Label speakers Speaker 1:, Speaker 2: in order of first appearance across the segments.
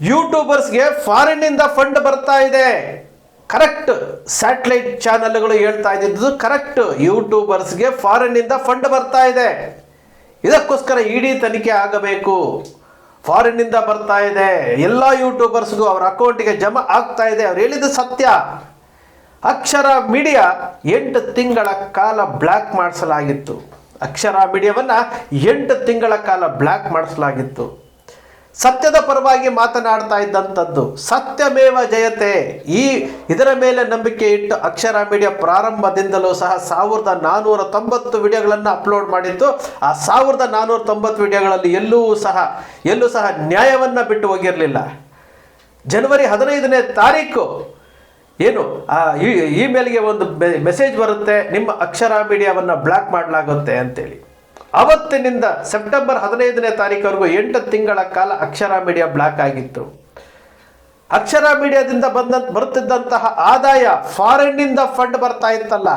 Speaker 1: ಯೂಟ್ಯೂಬರ್ಸ್ಗೆ ಇಂದ ಫಂಡ್ ಬರ್ತಾ ಇದೆ. ಕರೆಕ್ಟ್ ಸ್ಯಾಟಲೈಟ್ ಚಾನೆಲ್ಗಳು ಹೇಳ್ತಾ ಇದ್ದಿದ್ದು ಕರೆಕ್ಟ್ ಯೂಟ್ಯೂಬರ್ಸ್ಗೆ ಇಂದ ಫಂಡ್ ಬರ್ತಾ ಇದೆ. ಇದಕ್ಕೋಸ್ಕರ ಇಡಿ ತನಿಖೆ ಆಗಬೇಕು. ಫಾರಿನ್ ಇಂದ ಬರ್ತಾ ಇದೆ. ಎಲ್ಲ ಯೂಟ್ಯೂಬರ್ಸ್ಗೂ ಅವ್ರ ಅಕೌಂಟಿಗೆ ಜಮಾ ಆಗ್ತಾ ಇದೆ. ಅವ್ರು ಹೇಳಿದ್ದು ಸತ್ಯ. ಅಕ್ಷರ ಮೀಡಿಯಾ ಎಂಟು ತಿಂಗಳ ಕಾಲ ಬ್ಲ್ಯಾಕ್ ಮಾಡಿಸಲಾಗಿತ್ತು. ಅಕ್ಷರ ಮೀಡಿಯಾವನ್ನು ಎಂಟು ತಿಂಗಳ ಕಾಲ ಬ್ಲ್ಯಾಕ್ ಮಾಡಿಸಲಾಗಿತ್ತು. ಸತ್ಯದ ಪರವಾಗಿ ಮಾತನಾಡ್ತಾ ಇದ್ದಂಥದ್ದು ಸತ್ಯಮೇವ ಜಯತೆ. ಈ ಇದರ ಮೇಲೆ ನಂಬಿಕೆ ಇಟ್ಟು ಅಕ್ಷರ ಮೀಡಿಯಾ ಪ್ರಾರಂಭದಿಂದಲೂ ಸಹ ಸಾವಿರದ ನಾನ್ನೂರ ತೊಂಬತ್ತು ವಿಡಿಯೋಗಳನ್ನು ಅಪ್ಲೋಡ್ ಮಾಡಿದ್ದು, ಆ ಸಾವಿರದ ನಾನ್ನೂರ ತೊಂಬತ್ತು ವಿಡಿಯೋಗಳಲ್ಲಿ ಎಲ್ಲೂ ಸಹ ಎಲ್ಲೂ ಸಹ ನ್ಯಾಯವನ್ನು ಬಿಟ್ಟು ಹೋಗಿರಲಿಲ್ಲ. ಜನವರಿ ಹದಿನೈದನೇ ತಾರೀಕು ಏನು, ಆ ಇಮೇಲ್ಗೆ ಒಂದು ಮೆಸೇಜ್ ಬರುತ್ತೆ, ನಿಮ್ಮ ಅಕ್ಷರ ಮೀಡಿಯಾವನ್ನು ಬ್ಲಾಕ್ ಮಾಡಲಾಗುತ್ತೆ ಅಂತೇಳಿ. ಅವತ್ತಿನಿಂದ ಸೆಪ್ಟೆಂಬರ್ ಹದಿನೈದನೇ ತಾರೀಕವರೆಗೂ ಎಂಟು ತಿಂಗಳ ಕಾಲ ಅಕ್ಷರ ಮೀಡಿಯಾ ಬ್ಲಾಕ್ ಆಗಿತ್ತು. ಅಕ್ಷರ ಮೀಡಿಯಾದಿಂದ ಬಂದ ಬರುತ್ತಿದ್ದಂತಹ ಆದಾಯ ಫಾರಿನ್ನಿಂದ ಫಂಡ್ ಬರ್ತಾ ಇತ್ತಲ್ಲ.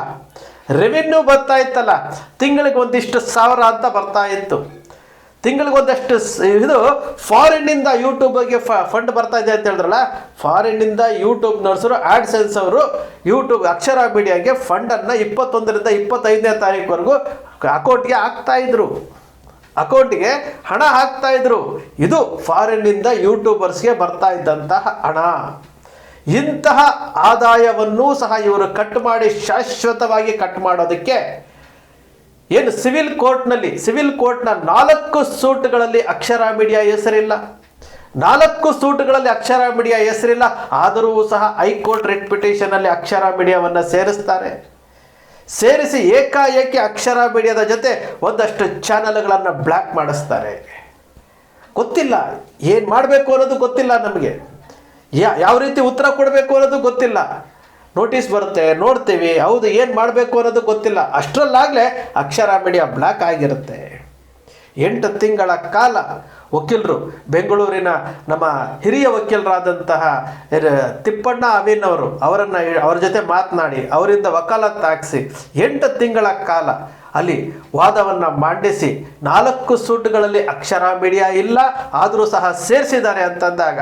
Speaker 1: ರೆವಿನ್ಯೂ ಬರ್ತಾ ಇತ್ತಲ್ಲ. ತಿಂಗಳಿಗೆ ಒಂದಿಷ್ಟು ಸಾವಿರ ಅಂತ ಬರ್ತಾ ಇತ್ತು. ತಿಂಗಳಿಗೆ ಒಂದಷ್ಟು ಸ್- ಇದು ಫಾರಿನ್ನಿಂದ ಯೂಟ್ಯೂಬ್ಗೆ ಫಂಡ್ ಬರ್ತಾ ಇದೆ ಅಂತ ಹೇಳಿದ್ರಲ್ಲ, ಫಾರಿನ್ನಿಂದ ಯೂಟ್ಯೂಬ್ ನರ್ಸರು ಆ್ಯಡ್ಸೆನ್ಸ್ ಅವರು ಯೂಟ್ಯೂಬ್ ಅಕ್ಷರ ಮೀಡಿಯಾಗೆ ಫಂಡನ್ನು ಇಪ್ಪತ್ತೊಂದರಿಂದ ಇಪ್ಪತ್ತೈದನೇ ತಾರೀಕುವರೆಗೂ ಅಕೌಂಟ್ಗೆ ಹಾಕ್ತಾ ಇದ್ರು. ಅಕೌಂಟಿಗೆ ಹಣ ಹಾಕ್ತಾ ಇದ್ರು. ಇದು ಫಾರಿನ್ನಿಂದ ಯೂಟ್ಯೂಬರ್ಸ್ಗೆ ಬರ್ತಾ ಇದ್ದಂತಹ ಹಣ. ಇಂತಹ ಆದಾಯವನ್ನೂ ಸಹ ಇವರು ಕಟ್ ಮಾಡಿ ಶಾಶ್ವತವಾಗಿ ಕಟ್ ಮಾಡೋದಕ್ಕೆ ಏನು ಸಿವಿಲ್ ಕೋರ್ಟ್ನಲ್ಲಿ, ಸಿವಿಲ್ ಕೋರ್ಟ್ನ ನಾಲ್ಕು ಸೂಟ್ಗಳಲ್ಲಿ ಅಕ್ಷರ ಮೀಡಿಯಾ ಹೆಸರಿಲ್ಲ. ನಾಲ್ಕು ಸೂಟ್ಗಳಲ್ಲಿ ಅಕ್ಷರ ಮೀಡಿಯಾ ಹೆಸರಿಲ್ಲ. ಆದರೂ ಸಹ ಹೈಕೋರ್ಟ್ ರಿಟ್ ಪಿಟಿಷನಲ್ಲಿ ಅಕ್ಷರ ಮೀಡಿಯಾವನ್ನು ಸೇರಿಸ್ತಾರೆ. ಸೇರಿಸಿ ಏಕಾಏಕಿ ಅಕ್ಷರ ಮೀಡಿಯಾದ ಜೊತೆ ಒಂದಷ್ಟು ಚಾನಲ್ಗಳನ್ನು ಬ್ಲ್ಯಾಕ್ ಮಾಡಿಸ್ತಾರೆ. ಗೊತ್ತಿಲ್ಲ, ಏನು ಮಾಡಬೇಕು ಅನ್ನೋದು ಗೊತ್ತಿಲ್ಲ ನಮಗೆ. ಯಾವ ರೀತಿ ಉತ್ತರ ಕೊಡಬೇಕು ಅನ್ನೋದು ಗೊತ್ತಿಲ್ಲ. ನೋಟಿಸ್ ಬರುತ್ತೆ, ನೋಡ್ತೀವಿ, ಹೌದು, ಏನು ಮಾಡಬೇಕು ಅನ್ನೋದು ಗೊತ್ತಿಲ್ಲ. ಅಷ್ಟರಲ್ಲಾಗಲೇ ಅಕ್ಷರ ಮೀಡಿಯಾ ಬ್ಲ್ಯಾಕ್ ಆಗಿರುತ್ತೆ. ಎಂಟು ತಿಂಗಳ ಕಾಲ ವಕೀಲರು ಬೆಂಗಳೂರಿನ ನಮ್ಮ ಹಿರಿಯ ವಕೀಲರಾದಂತಹ ತಿಪ್ಪಣ್ಣ ಅವಿನ್ ಅವರು ಅವರನ್ನು ಅವ್ರ ಜೊತೆ ಮಾತನಾಡಿ, ಅವರಿಂದ ವಕಾಲತ್ತು ಹಾಕಿಸಿ, ಎಂಟು ತಿಂಗಳ ಕಾಲ ಅಲ್ಲಿ ವಾದವನ್ನು ಮಂಡಿಸಿ, ನಾಲ್ಕು ಸೂಟ್ಗಳಲ್ಲಿ ಅಕ್ಷರ ಮೀಡಿಯಾ ಇಲ್ಲ, ಆದರೂ ಸಹ ಸೇರಿಸಿದ್ದಾರೆ ಅಂತಂದಾಗ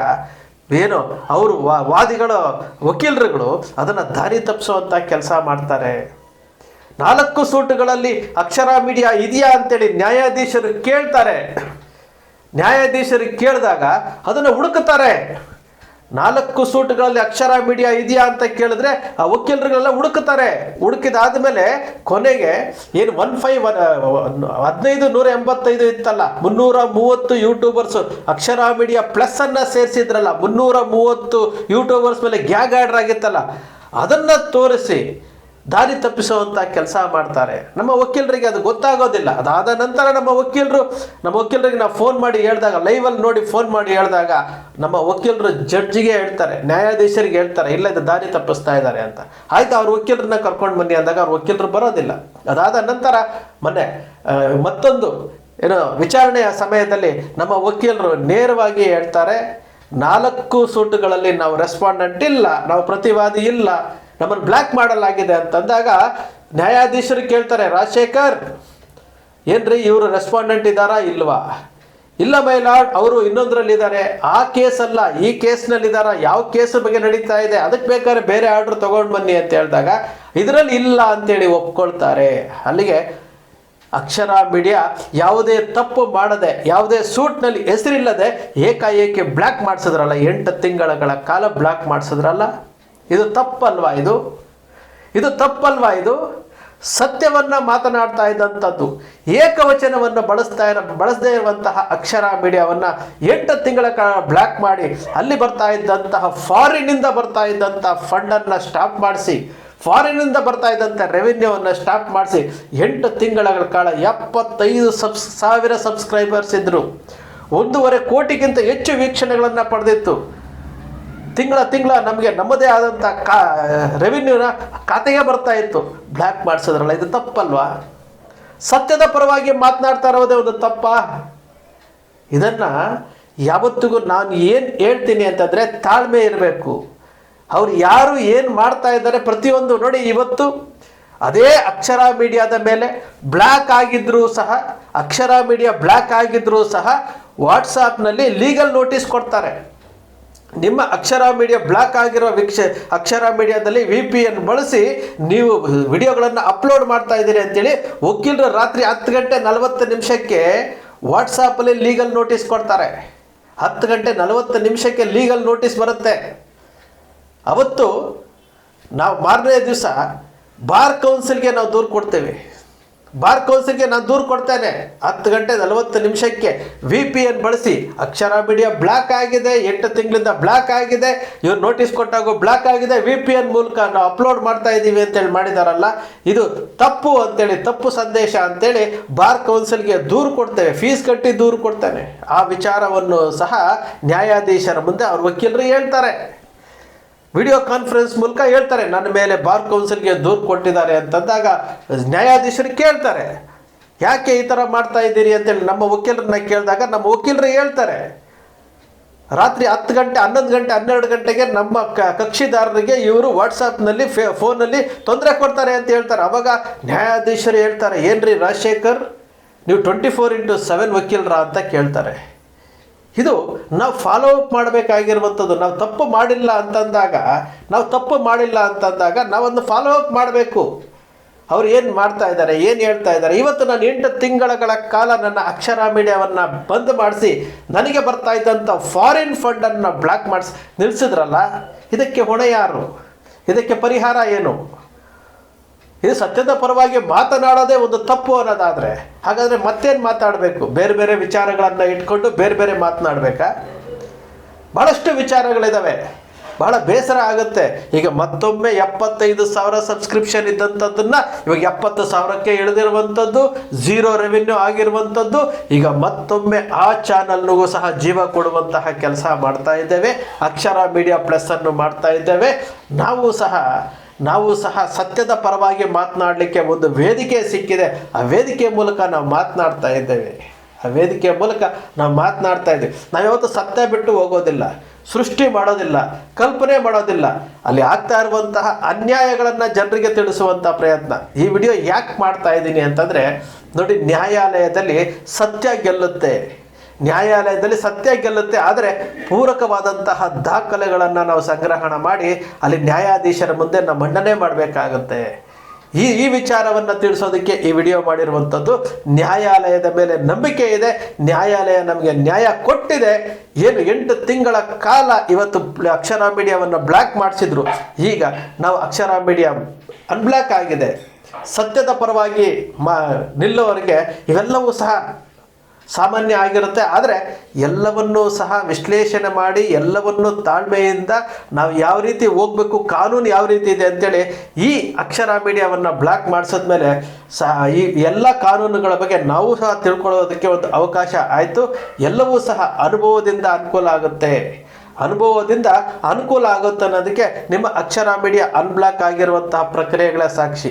Speaker 1: ಏನು? ಅವರು ವಾದಿಗಳು ವಕೀಲರುಗಳು ಅದನ್ನು ದಾರಿ ತಪ್ಪಿಸುವಂಥ ಕೆಲಸ ಮಾಡ್ತಾರೆ. ನಾಲ್ಕು ಸೂಟುಗಳಲ್ಲಿ ಅಕ್ಷರ ಮೀಡಿಯಾ ಇದೆಯಾ ಅಂತೇಳಿ ನ್ಯಾಯಾಧೀಶರು ಕೇಳ್ತಾರೆ. ನ್ಯಾಯಾಧೀಶರು ಕೇಳಿದಾಗ ಅದನ್ನು ಹುಡುಕುತ್ತಾರೆ. ನಾಲ್ಕು ಸೂಟ್ಗಳಲ್ಲಿ ಅಕ್ಷರ ಮೀಡಿಯಾ ಇದೆಯಾ ಅಂತ ಕೇಳಿದ್ರೆ, ಆ ವಕೀಲರುಗಳೆಲ್ಲ ಹುಡುಕುತ್ತಾರೆ. ಹುಡುಕಿದಾದ್ಮೇಲೆ ಕೊನೆಗೆ ಏನು ಒನ್ ಫೈವ್ ಹದಿನೈದು, ನೂರ ಎಂಬತ್ತೈದು ಇತ್ತಲ್ಲ, ಮುನ್ನೂರ ಮೂವತ್ತು ಯೂಟ್ಯೂಬರ್ಸ್ ಅಕ್ಷರ ಮೀಡಿಯಾ ಪ್ಲಸ್ ಅನ್ನ ಸೇರಿಸಿದ್ರಲ್ಲ, ಮುನ್ನೂರ ಮೂವತ್ತು ಯೂಟ್ಯೂಬರ್ಸ್ ಮೇಲೆ ಗ್ಯಾಗ್ ಆರ್ಡರ್ ಆಗಿತ್ತಲ್ಲ, ಅದನ್ನ ತೋರಿಸಿ ದಾರಿ ತಪ್ಪಿಸುವಂಥ ಕೆಲಸ ಮಾಡ್ತಾರೆ. ನಮ್ಮ ವಕೀಲರಿಗೆ ಅದು ಗೊತ್ತಾಗೋದಿಲ್ಲ. ಅದಾದ ನಂತರ ನಮ್ಮ ವಕೀಲರು, ನಮ್ಮ ವಕೀಲರಿಗೆ ನಾವು ಫೋನ್ ಮಾಡಿ ಹೇಳಿದಾಗ ಲೈವಲ್ಲಿ ನೋಡಿ ಫೋನ್ ಮಾಡಿ ಹೇಳಿದಾಗ ನಮ್ಮ ವಕೀಲರು ಜಡ್ಜಿಗೆ ಹೇಳ್ತಾರೆ, ನ್ಯಾಯಾಧೀಶರಿಗೆ ಹೇಳ್ತಾರೆ, ಇಲ್ಲ ಇದು ದಾರಿ ತಪ್ಪಿಸ್ತಾ ಇದ್ದಾರೆ ಅಂತ. ಆಯ್ತು, ಅವ್ರ ವಕೀಲರನ್ನ ಕರ್ಕೊಂಡು ಬನ್ನಿ ಅಂದಾಗ ಅವ್ರ ವಕೀಲರು ಬರೋದಿಲ್ಲ. ಅದಾದ ನಂತರ ಮೊನ್ನೆ ಮತ್ತೊಂದು, ಏನು ವಿಚಾರಣೆಯ ಸಮಯದಲ್ಲಿ ನಮ್ಮ ವಕೀಲರು ನೇರವಾಗಿ ಹೇಳ್ತಾರೆ, ನಾಲ್ಕು ಸೂಟುಗಳಲ್ಲಿ ನಾವು ರೆಸ್ಪಾಂಡೆಂಟ್ ಇಲ್ಲ, ನಾವು ಪ್ರತಿವಾದಿ ಇಲ್ಲ ನಮ್ಮನ್ನು ಬ್ಲ್ಯಾಕ್ ಮಾಡಲಾಗಿದೆ ಅಂತಂದಾಗ ನ್ಯಾಯಾಧೀಶರು ಕೇಳ್ತಾರೆ, ರಾಜಶೇಖರ್, ಏನ್ರಿ ಇವರು ರೆಸ್ಪಾಂಡೆಂಟ್ ಇದ್ದಾರಾ ಇಲ್ವಾ? ಇಲ್ಲ ಮೈಲಾಡ್ ಅವರು ಇನ್ನೊಂದರಲ್ಲಿದ್ದಾರೆ. ಆ ಕೇಸ್ ಅಲ್ಲ, ಈ ಕೇಸ್ನಲ್ಲಿದ್ದಾರಾ ಯಾವ ಕೇಸ್ ಬಗ್ಗೆ ನಡೀತಾ ಇದೆ? ಅದಕ್ಕೆ ಬೇಕಾದ್ರೆ ಬೇರೆ ಆರ್ಡರ್ ತಗೊಂಡು ಬನ್ನಿ ಅಂತ ಹೇಳಿದಾಗ, ಇದರಲ್ಲಿ ಇಲ್ಲ ಅಂತೇಳಿ ಒಪ್ಕೊಳ್ತಾರೆ. ಅಲ್ಲಿಗೆ ಅಕ್ಷರ ಮೀಡಿಯಾ ಯಾವುದೇ ತಪ್ಪು ಮಾಡದೆ, ಯಾವುದೇ ಸೂಟ್ನಲ್ಲಿ ಹೆಸರಿಲ್ಲದೆ ಏಕಾಏಕಿ ಬ್ಲ್ಯಾಕ್ ಮಾಡಿಸಿದ್ರಲ್ಲ, ಎಂಟು ತಿಂಗಳ ಕಾಲ ಬ್ಲ್ಯಾಕ್ ಮಾಡಿಸಿದ್ರಲ್ಲ? ಇದು ತಪ್ಪಲ್ವಾ ಇದು? ಇದು ತಪ್ಪಲ್ವಾ ಇದು? ಸತ್ಯವನ್ನ ಮಾತನಾಡ್ತಾ ಇದ್ದಂಥದ್ದು, ಏಕವಚನವನ್ನು ಬಳಸ್ತಾ ಇರ, ಬಳಸದೇ ಇರುವಂತಹ ಅಕ್ಷರ ಮೀಡಿಯಾವನ್ನು ಎಂಟು ತಿಂಗಳ ಕಾಲ ಬ್ಲ್ಯಾಕ್ ಮಾಡಿ, ಅಲ್ಲಿ ಬರ್ತಾ ಇದ್ದಂತಹ ಫಾರಿನ್ನಿಂದ ಬರ್ತಾ ಇದ್ದಂಥ ಫಂಡನ್ನು ಸ್ಟಾಪ್ ಮಾಡಿಸಿ, ಫಾರಿನ್ನಿಂದ ಬರ್ತಾ ಇದ್ದಂಥ ರೆವಿನ್ಯೂವನ್ನು ಸ್ಟಾಪ್ ಮಾಡಿಸಿ, ಎಂಟು ತಿಂಗಳ ಕಾಲ ಎಪ್ಪತ್ತೈದು ಸಬ್ಸ್ ಸಾವಿರ ಸಬ್ಸ್ಕ್ರೈಬರ್ಸ್ ಇದ್ದರು ಒಂದೂವರೆ ಕೋಟಿಗಿಂತ ಹೆಚ್ಚು ವೀಕ್ಷಣೆಗಳನ್ನು ಪಡೆದಿತ್ತು. ತಿಂಗಳ ತಿಂಗಳ ನಮಗೆ ನಮ್ಮದೇ ಆದಂಥ ಕಾ ರೆವಿನ್ಯೂನ ಖಾತೆಗೆ ಬರ್ತಾ ಇತ್ತು. ಬ್ಲ್ಯಾಕ್ ಮಾಡಿಸಿದ್ರಲ್ಲ, ಇದು ತಪ್ಪಲ್ವಾ? ಸತ್ಯದ ಪರವಾಗಿ ಮಾತನಾಡ್ತಾ ಇರೋದೇ ಒಂದು ತಪ್ಪ. ಇದನ್ನು ಯಾವತ್ತಿಗೂ ನಾನು ಏನು ಹೇಳ್ತೀನಿ ಅಂತಂದರೆ ತಾಳ್ಮೆ ಇರಬೇಕು. ಅವ್ರು ಯಾರು ಏನು ಮಾಡ್ತಾ ಇದ್ದಾರೆ ಪ್ರತಿಯೊಂದು ನೋಡಿ, ಇವತ್ತು ಅದೇ ಅಕ್ಷರ ಮೀಡಿಯಾದ ಮೇಲೆ ಬ್ಲ್ಯಾಕ್ ಆಗಿದ್ರೂ ಸಹ, ಅಕ್ಷರ ಮೀಡಿಯಾ ಬ್ಲ್ಯಾಕ್ ಆಗಿದ್ರೂ ಸಹ ವಾಟ್ಸಾಪ್ನಲ್ಲಿ ಲೀಗಲ್ ನೋಟಿಸ್ ಕೊಡ್ತಾರೆ. ನಿಮ್ಮ ಅಕ್ಷರ ಮೀಡಿಯಾ ಬ್ಲಾಕ್ ಆಗಿರೋ ವೀಕ್ಷ ಅಕ್ಷರ ಮೀಡಿಯಾದಲ್ಲಿ ವಿ ಪಿ ಎನ್ ಬಳಸಿ ನೀವು ವಿಡಿಯೋಗಳನ್ನು ಅಪ್ಲೋಡ್ ಮಾಡ್ತಾ ಇದ್ದೀರಿ ಅಂತೇಳಿ ವಕೀಲರು ರಾತ್ರಿ ಹತ್ತು ಗಂಟೆ ನಲವತ್ತು ನಿಮಿಷಕ್ಕೆ ವಾಟ್ಸಾಪಲ್ಲಿ ಲೀಗಲ್ ನೋಟಿಸ್ ಕೊಡ್ತಾರೆ. ಹತ್ತು ಗಂಟೆ ನಲವತ್ತು ನಿಮಿಷಕ್ಕೆ ಲೀಗಲ್ ನೋಟಿಸ್ ಬರುತ್ತೆ. ಅವತ್ತು ನಾವು ಮಾರನೇ ದಿವಸ ಬಾರ್ ಕೌನ್ಸಿಲ್ಗೆ ನಾವು ದೂರು ಕೊಡ್ತೇವೆ. ಬಾರ್ ಕೌನ್ಸಿಲ್ಗೆ ನಾನು ದೂರು ಕೊಡ್ತೇನೆ. ಹತ್ತು ಗಂಟೆ ನಲವತ್ತು ನಿಮಿಷಕ್ಕೆ ವಿ ಪಿ ಎನ್ ಬಳಸಿ. ಅಕ್ಷರ ಮೀಡಿಯಾ ಬ್ಲಾಕ್ ಆಗಿದೆ, ಎಂಟು ತಿಂಗಳಿಂದ ಬ್ಲಾಕ್ ಆಗಿದೆ. ಇವ್ರು ನೋಟಿಸ್ ಕೊಟ್ಟಾಗ ಬ್ಲಾಕ್ ಆಗಿದೆ. ವಿ ಪಿ ಎನ್ ಮೂಲಕ ನಾವು ಅಪ್ಲೋಡ್ ಮಾಡ್ತಾ ಇದ್ದೀವಿ ಅಂತೇಳಿ ಮಾಡಿದಾರಲ್ಲ, ಇದು ತಪ್ಪು ಅಂತೇಳಿ, ತಪ್ಪು ಸಂದೇಶ ಅಂತೇಳಿ ಬಾರ್ ಕೌನ್ಸಿಲ್ಗೆ ದೂರು ಕೊಡ್ತೇವೆ. ಫೀಸ್ ಕಟ್ಟಿ ದೂರು ಕೊಡ್ತೇನೆ. ಆ ವಿಚಾರವನ್ನು ಸಹ ನ್ಯಾಯಾಧೀಶರ ಮುಂದೆ ಅವ್ರ ವಕೀಲರು ಹೇಳ್ತಾರೆ. ವಿಡಿಯೋ ಕಾನ್ಫರೆನ್ಸ್ ಮೂಲಕ ಹೇಳ್ತಾರೆ, ನನ್ನ ಮೇಲೆ ಬಾರ್ ಕೌನ್ಸಿಲ್ಗೆ ದೂರು ಕೊಟ್ಟಿದ್ದಾರೆ ಅಂತಂದಾಗ ನ್ಯಾಯಾಧೀಶರು ಕೇಳ್ತಾರೆ, ಯಾಕೆ ಈ ಥರ ಮಾಡ್ತಾ ಇದ್ದೀರಿ? ಅಂತೇಳಿ ನಮ್ಮ ವಕೀಲರನ್ನ ಕೇಳಿದಾಗ ನಮ್ಮ ವಕೀಲರು ಹೇಳ್ತಾರೆ, ರಾತ್ರಿ ಹತ್ತು ಗಂಟೆ, ಹನ್ನೊಂದು ಗಂಟೆ, ಹನ್ನೆರಡು ಗಂಟೆಗೆ ನಮ್ಮ ಕ, ಕಕ್ಷಿದಾರರಿಗೆ ಇವರು ವಾಟ್ಸಪ್ನಲ್ಲಿ, ಫೇ ಫೋನಲ್ಲಿ ತೊಂದರೆ ಕೊಡ್ತಾರೆ ಅಂತ ಹೇಳ್ತಾರೆ. ಅವಾಗ ನ್ಯಾಯಾಧೀಶರು ಹೇಳ್ತಾರೆ, ಏನ್ರಿ ರಾಜಶೇಖರ್, ನೀವು ಟ್ವೆಂಟಿ ಫೋರ್ ಇಂಟು ಸೆವೆನ್ ವಕೀಲರ? ಅಂತ ಕೇಳ್ತಾರೆ. ಇದು ನಾವು ಫಾಲೋ ಅಪ್ ಮಾಡಬೇಕಾಗಿರುವಂಥದ್ದು. ನಾವು ತಪ್ಪು ಮಾಡಿಲ್ಲ ಅಂತಂದಾಗ, ನಾವು ತಪ್ಪು ಮಾಡಿಲ್ಲ ಅಂತಂದಾಗ ನಾವೊಂದು ಫಾಲೋ ಅಪ್ ಮಾಡಬೇಕು. ಅವ್ರು ಏನು ಮಾಡ್ತಾ ಇದ್ದಾರೆ, ಏನು ಹೇಳ್ತಾ ಇದ್ದಾರೆ? ಇವತ್ತು ನಾನು ಎಂಟು ತಿಂಗಳ ಕಾಲ ನನ್ನ ಅಕ್ಷರ ಮೀಡಿಯಾವನ್ನು ಬಂದ್ ಮಾಡಿಸಿ, ನನಗೆ ಬರ್ತಾ ಇದ್ದಂಥ ಫಾರಿನ್ ಫಂಡನ್ನು ಬ್ಲಾಕ್ ಮಾಡಿಸಿ ನಿಲ್ಲಿಸಿದ್ರಲ್ಲ ಇದಕ್ಕೆ ಹೊಣೆ ಯಾರು? ಇದಕ್ಕೆ ಪರಿಹಾರ ಏನು? ಇದು ಸತ್ಯದ ಪರವಾಗಿ ಮಾತನಾಡೋದೇ ಒಂದು ತಪ್ಪು ಅನ್ನೋದಾದರೆ, ಹಾಗಾದರೆ ಮತ್ತೇನು ಮಾತಾಡಬೇಕು? ಬೇರೆ ಬೇರೆ ವಿಚಾರಗಳನ್ನು ಇಟ್ಕೊಂಡು ಬೇರೆ ಬೇರೆ ಮಾತನಾಡಬೇಕಾ? ಭಾಳಷ್ಟು ವಿಚಾರಗಳಿದ್ದಾವೆ ಬಹಳ ಬೇಸರ ಆಗುತ್ತೆ. ಈಗ ಮತ್ತೊಮ್ಮೆ ಎಪ್ಪತ್ತೈದು ಸಾವಿರ ಸಬ್ಸ್ಕ್ರಿಪ್ಷನ್ ಇದ್ದಂಥದ್ದನ್ನು, ಇವಾಗ ಎಪ್ಪತ್ತು ಸಾವಿರಕ್ಕೆ ಇಳಿದಿರುವಂಥದ್ದು ಝೀರೋ ರೆವಿನ್ಯೂ ಆಗಿರುವಂಥದ್ದು, ಈಗ ಮತ್ತೊಮ್ಮೆ ಆ ಚಾನಲ್ನಿಗೂ ಸಹ ಜೀವ ಕೊಡುವಂತಹ ಕೆಲಸ ಮಾಡ್ತಾ ಇದ್ದೇವೆ. ಅಕ್ಷರ ಮೀಡಿಯಾ ಪ್ಲಸ್ ಅನ್ನು ಮಾಡ್ತಾ ಇದ್ದೇವೆ. ನಾವು ಸಹ ನಾವು ಸಹ ಸತ್ಯದ ಪರವಾಗಿ ಮಾತನಾಡಲಿಕ್ಕೆ ಒಂದು ವೇದಿಕೆ ಸಿಕ್ಕಿದೆ. ಆ ವೇದಿಕೆ ಮೂಲಕ ನಾವು ಮಾತನಾಡ್ತಾ ಇದ್ದೇವೆ. ಆ ವೇದಿಕೆಯ ಮೂಲಕ ನಾವು ಮಾತನಾಡ್ತಾ ಇದ್ದೀವಿ. ನಾವು ಯಾವತ್ತೂ ಸತ್ಯ ಬಿಟ್ಟು ಹೋಗೋದಿಲ್ಲ. ಸೃಷ್ಟಿ ಮಾಡೋದಿಲ್ಲ. ಕಲ್ಪನೆ ಮಾಡೋದಿಲ್ಲ. ಅಲ್ಲಿ ಆಗ್ತಾ ಇರುವಂತಹ ಅನ್ಯಾಯಗಳನ್ನು ಜನರಿಗೆ ತಿಳಿಸುವಂಥ ಪ್ರಯತ್ನ. ಈ ವಿಡಿಯೋ ಯಾಕೆ ಮಾಡ್ತಾ ಇದ್ದೀನಿ ಅಂತಂದರೆ, ನೋಡಿ ನ್ಯಾಯಾಲಯದಲ್ಲಿ ಸತ್ಯ ಗೆಲ್ಲುತ್ತೆ. ನ್ಯಾಯಾಲಯದಲ್ಲಿ ಸತ್ಯ ಗೆಲ್ಲುತ್ತೆ. ಆದರೆ ಪೂರಕವಾದಂತಹ ದಾಖಲೆಗಳನ್ನು ನಾವು ಸಂಗ್ರಹಣ ಮಾಡಿ ಅಲ್ಲಿ ನ್ಯಾಯಾಧೀಶರ ಮುಂದೆ ನಾವು ಮಂಡನೆ ಮಾಡಬೇಕಾಗುತ್ತೆ. ಈ ಈ ವಿಚಾರವನ್ನು ತಿಳಿಸೋದಕ್ಕೆ ಈ ವಿಡಿಯೋ ಮಾಡಿರುವಂಥದ್ದು ನ್ಯಾಯಾಲಯದ ಮೇಲೆ ನಂಬಿಕೆ ಇದೆ. ನ್ಯಾಯಾಲಯ ನಮಗೆ ನ್ಯಾಯ ಕೊಟ್ಟಿದೆ. ಏನು ಎಂಟು ತಿಂಗಳ ಕಾಲ ಇವತ್ತು ಅಕ್ಷರ ಮೀಡಿಯಾವನ್ನು ಬ್ಲ್ಯಾಕ್ ಮಾಡಿಸಿದ್ರು. ಈಗ ನಾವು ಅಕ್ಷರ ಮೀಡಿಯಾ ಅನ್ಬ್ಲ್ಯಾಕ್ ಆಗಿದೆ. ಸತ್ಯದ ಪರವಾಗಿ ಮಾ, ನಿಲ್ಲುವವರಿಗೆ ಇವೆಲ್ಲವೂ ಸಹ ಸಾಮಾನ್ಯ ಆಗಿರುತ್ತೆ. ಆದರೆ ಎಲ್ಲವನ್ನೂ ಸಹ ವಿಶ್ಲೇಷಣೆ ಮಾಡಿ, ಎಲ್ಲವನ್ನೂ ತಾಳ್ಮೆಯಿಂದ ನಾವು ಯಾವ ರೀತಿ ಹೋಗಬೇಕು, ಕಾನೂನು ಯಾವ ರೀತಿ ಇದೆ ಅಂತೇಳಿ ಈ ಅಕ್ಷರ ಮೀಡಿಯಾವನ್ನು ಬ್ಲಾಕ್ ಮಾಡಿಸಿದ್ಮೇಲೆ ಸಹ ಈ ಎಲ್ಲ ಕಾನೂನುಗಳ ಬಗ್ಗೆ ನಾವು ಸಹ ತಿಳ್ಕೊಳ್ಳೋದಕ್ಕೆ ಒಂದು ಅವಕಾಶ ಆಯಿತು. ಎಲ್ಲವೂ ಸಹ ಅನುಭವದಿಂದ ಅನುಕೂಲ ಆಗುತ್ತೆ. ಅನುಭವದಿಂದ ಅನುಕೂಲ ಆಗುತ್ತೆ ಅನ್ನೋದಕ್ಕೆ ನಿಮ್ಮ ಅಕ್ಷರ ಮೀಡಿಯಾ ಅನ್ಬ್ಲಾಕ್ ಆಗಿರುವಂತಹ ಪ್ರಕ್ರಿಯೆಗಳ ಸಾಕ್ಷಿ.